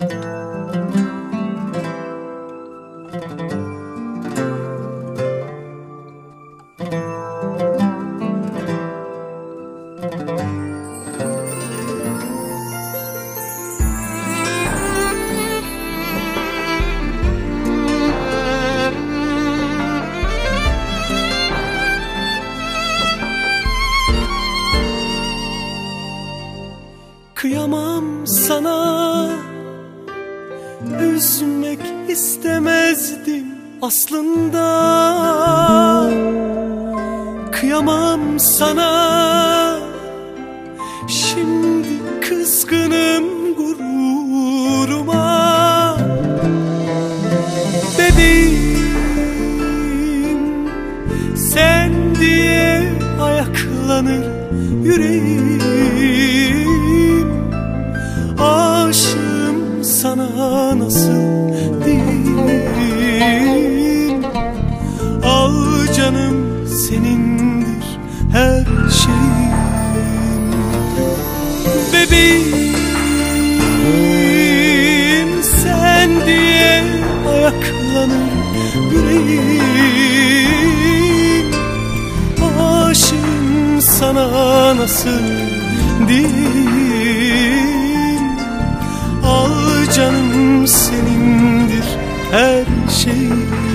Kıyamam sana Üzmek istemezdim aslında. Kıyamam sana. Şimdi kızgınım gururuma. Bebeğim Sen diye ayaklanır yüreğim senindir her şeyim Bebeğim sen diye ayaklanır yüreğim. Aşığım sana nasıl diyeyim? Al canım senindir her şeyim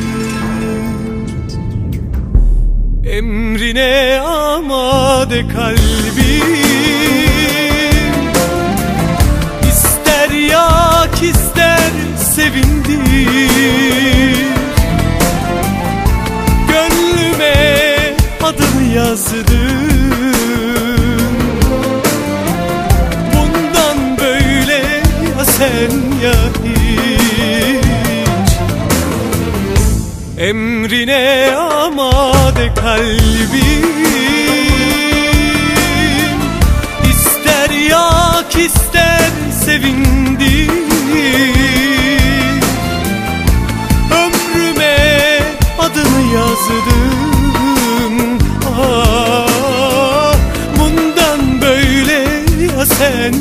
Emrine amade kalbim. İster yak ister sevindir Gönlüme adını yazdım. Bundan böyle ya sen ya Emrine amade kalbim. İster yak ister sevindir Ömrüme adını yazdım ah, Bundan böyle ya sen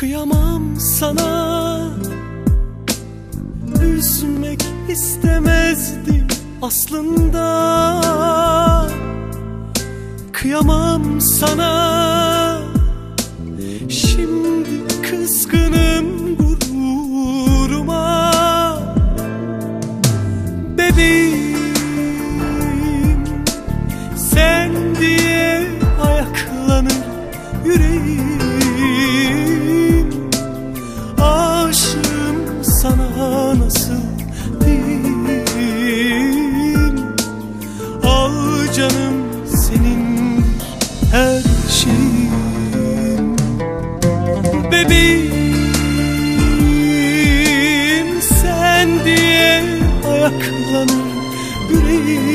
Kıyamam sana. Üzmek istemezdim aslında. Kıyamam sana. Şimdi kızgınım Bebeğim sen diye ayaklanır yüreğim.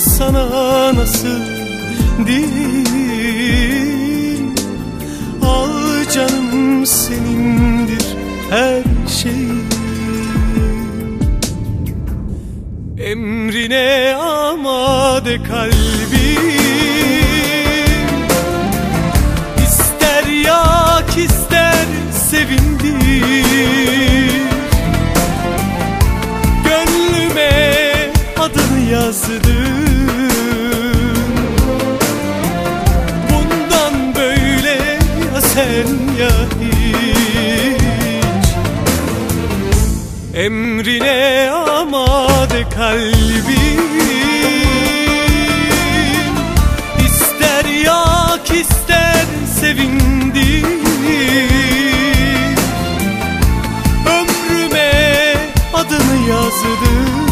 Sana nasıl diyeyim? Al canım senindir her şeyim Emrine amade kalbim yazdım. Bundan böyle ya sen ya hiç. Emrine amade kalbim. İster yak ister sevindir Ömrüme adını yazdım